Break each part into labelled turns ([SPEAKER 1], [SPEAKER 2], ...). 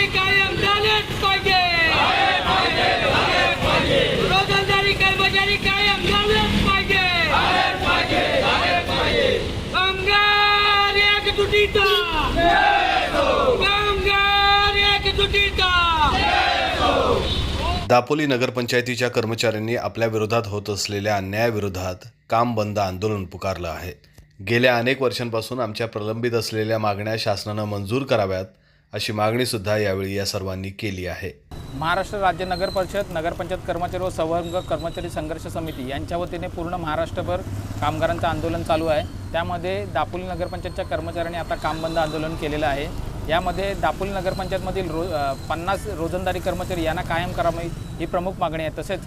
[SPEAKER 1] कायम झालेच पाहिजे. रोजंदारी कर्मचारी कायम झालेच पाहिजे. कामगार कामगार
[SPEAKER 2] दापोली नगरपंचायतीच्या कर्मचाऱ्यांनी आपल्या विरोधात होत असलेल्या अन्यायाविरोधात काम बंद आंदोलन पुकारलं आहे. गेल्या अनेक वर्षांपासून आमच्या प्रलंबित असलेल्या मागण्या शासनानं मंजूर कराव्यात. अशी मागणी सुद्धा यावेळी या सर्वांनी केली आहे.
[SPEAKER 3] महाराष्ट्र राज्य नगर परिषद नगरपंचायत कर्मचारी व संवर्ग कर्मचारी संघर्ष समिती यांच्या वतीने पूर्ण महाराष्ट्रभर कामगारांचं आंदोलन चालू आहे. त्यामध्ये दापोली नगरपंचायतच्या कर्मचाऱ्यांनी आता काम बंद आंदोलन केलेलं आहे. यामध्ये दापोली नगरपंचायतमधील रो पन्नास रोजंदारी कर्मचारी यांना कायम करावी ही प्रमुख मागणी आहे. तसेच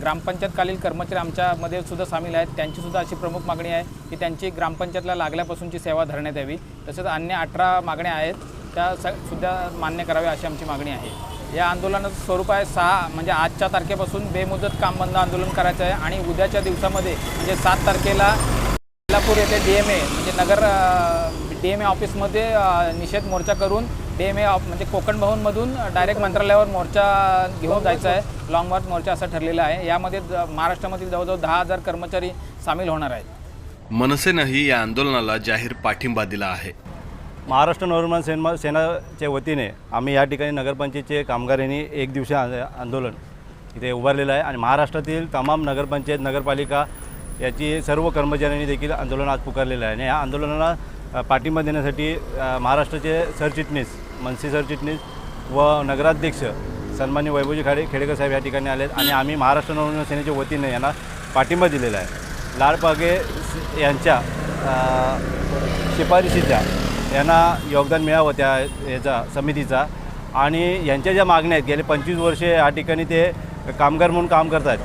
[SPEAKER 3] ग्रामपंचायतकालीन कर्मचारी आमच्यामध्ये सुद्धा सामील आहेत. त्यांचीसुद्धा अशी प्रमुख मागणी आहे की त्यांची ग्रामपंचायतला लागल्यापासूनची सेवा धरण्यात यावी. तसेच अन्य अठरा मागण्या आहेत. त्या स सुद्धा मान्य कराव्या अशी आमची मागणी आहे. या आंदोलनाचं स्वरूप आहे सहा म्हणजे आजच्या तारखेपासून बेमुदत काम बंद आंदोलन करायचं आहे आणि उद्याच्या दिवसामध्ये म्हणजे सात तारखेला कोल्हापूर येथे डी एम ए म्हणजे नगर डी एम ए ऑफिसमध्ये निषेध मोर्चा करून डी एम ए ऑफ म्हणजे कोकण भवनमधून डायरेक्ट मंत्रालयावर मोर्चा घेऊन जायचा आहे. लाँग मार्च मोर्चा असं ठरलेला आहे. यामध्ये ज- महाराष्ट्रामधील जवळजवळ दहा हजार कर्मचारी सामील होणार आहेत.
[SPEAKER 2] मनसेनंही या आंदोलनाला जाहीर पाठिंबा दिला आहे.
[SPEAKER 4] महाराष्ट्र नवनिर्माण सेना सेनाच्या वतीने आम्ही या ठिकाणी नगरपंचायतचे कामगारांनी एक दिवशी आंदोलन इथे उभारलेलं आहे. आणि महाराष्ट्रातील तमाम नगरपंचायत नगरपालिका याची सर्व कर्मचाऱ्यांनी देखील आंदोलन आज पुकारलेलं आहे. आणि या आंदोलनाला पाठिंबा देण्यासाठी महाराष्ट्राचे सरचिटणीस मनसे सरचिटणीस व नगराध्यक्ष सन्मान्य वैभवजी खाडे खेडेकर साहेब या ठिकाणी आले आहेत आणि आम्ही महाराष्ट्र नवनिर्माण सेनेच्या वतीने यांना पाठिंबा दिलेला आहे. लाडपागे यांच्या शिफारशीच्या यांना योगदान मिळावं त्या याचा समितीचा. आणि यांच्या ज्या मागण्या आहेत गेले पंचवीस वर्षे या ठिकाणी ते कामगार म्हणून काम करतात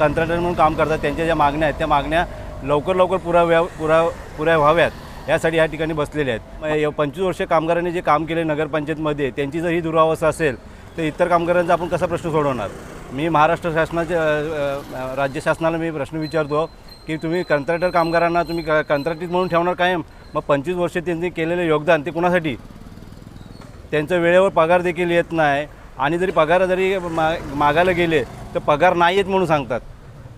[SPEAKER 4] कंत्राटर म्हणून काम करतात त्यांच्या ज्या मागण्या आहेत त्या मागण्या लवकर लवकर पुराव्या पुरा पुऱ्या व्हाव्यात यासाठी या ठिकाणी बसलेले आहेत. पंचवीस वर्ष कामगारांनी जे काम केले नगरपंचायतमध्ये त्यांची जर ही दुरावस्था असेल तर इतर कामगारांचा आपण कसा प्रश्न सोडवणार? मी महाराष्ट्र शासनाच्या राज्य शासनाला मी प्रश्न विचारतो की तुम्ही कंत्राटर कामगारांना तुम्ही कंत्राटीत म्हणून ठेवणार कायम? मग पंचवीस वर्ष त्यांनी केलेलं योगदान ते कुणासाठी? त्यांचं वेळेवर पगार देखील येत नाही. आणि जरी पगार जरी मा मागायला गेले तर पगार नाही येत म्हणून सांगतात.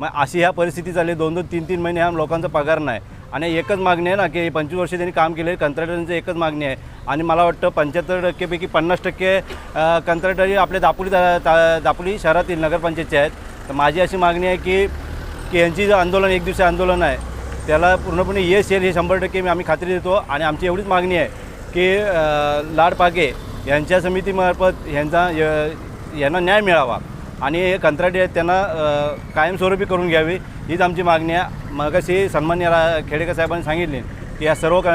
[SPEAKER 4] मग अशी ह्या परिस्थिती चालली. दोन दोन तीन तीन महिने ह्या लोकांचा पगार नाही. आणि एकच मागणी आहे ना की पंचवीस वर्ष त्यांनी काम केले कंत्राटरांचं एकच मागणी आहे. आणि मला वाटतं पंच्याहत्तर टक्केपैकी पन्नास टक्के अ, कंत्राटरी आपल्या दापोली दापोली शहरातील नगरपंचायतचे आहेत. तर माझी अशी मागणी आहे की की यांची जे आंदोलन एक दिवशी आंदोलन आहे त्याला पूर्णपणे यश येईल हे शंभर टक्के मी आम्ही खात्री देतो. आणि आमची एवढीच मागणी आहे की लाड पागे यांच्या समितीमार्फत यांचा य- यांना न्याय मिळावा. आणि हे कंत्राटी आहेत त्यांना कायमस्वरूपी करून घ्यावी हीच आमची मागणी आहे. मगाशी सन्मान्य रा खेडेकर साहेबांनी सांगितले की या सर्व क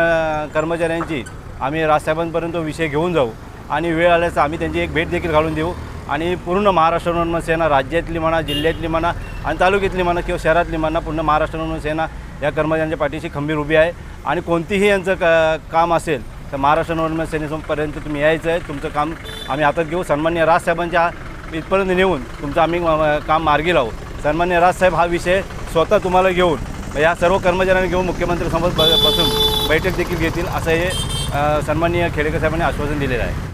[SPEAKER 4] कर्मचाऱ्यांची आम्ही राजसाहेबांपर्यंत विषय घेऊन जाऊ. आणि वेळ आल्यास आम्ही त्यांची एक भेट देखील घालून देऊ. आणि पूर्ण महाराष्ट्र नवनिर्माण सेना राज्यातली म्हणा जिल्ह्यातली म्हणा आणि तालुक्यातली म्हणा किंवा शहरातली म्हणा पूर्ण महाराष्ट्र नवनिर्माण सेना या कर्मचाऱ्यांच्या पाठीशी खंबीर उभी आहे. आणि कोणतीही यांचं क काम असेल तर महाराष्ट्र नवनिर्माण सेनेपर्यंत तुम्ही यायचं आहे. तुमचं काम आम्ही हातात घेऊ. सन्मान्य राजसाहेबांच्या इथपर्यंत नेऊन तुमचं आम्ही काम मार्गी लावू. सन्मान्य राजसाहेब हा विषय स्वतः तुम्हाला घेऊन या सर्व कर्मचाऱ्यांना घेऊन मुख्यमंत्र्यांसमोर ब- बसून बैठक देखील घेतील असं हे सन्माननीय खेडेकर साहेबांनी आश्वासन दिलेलं आहे.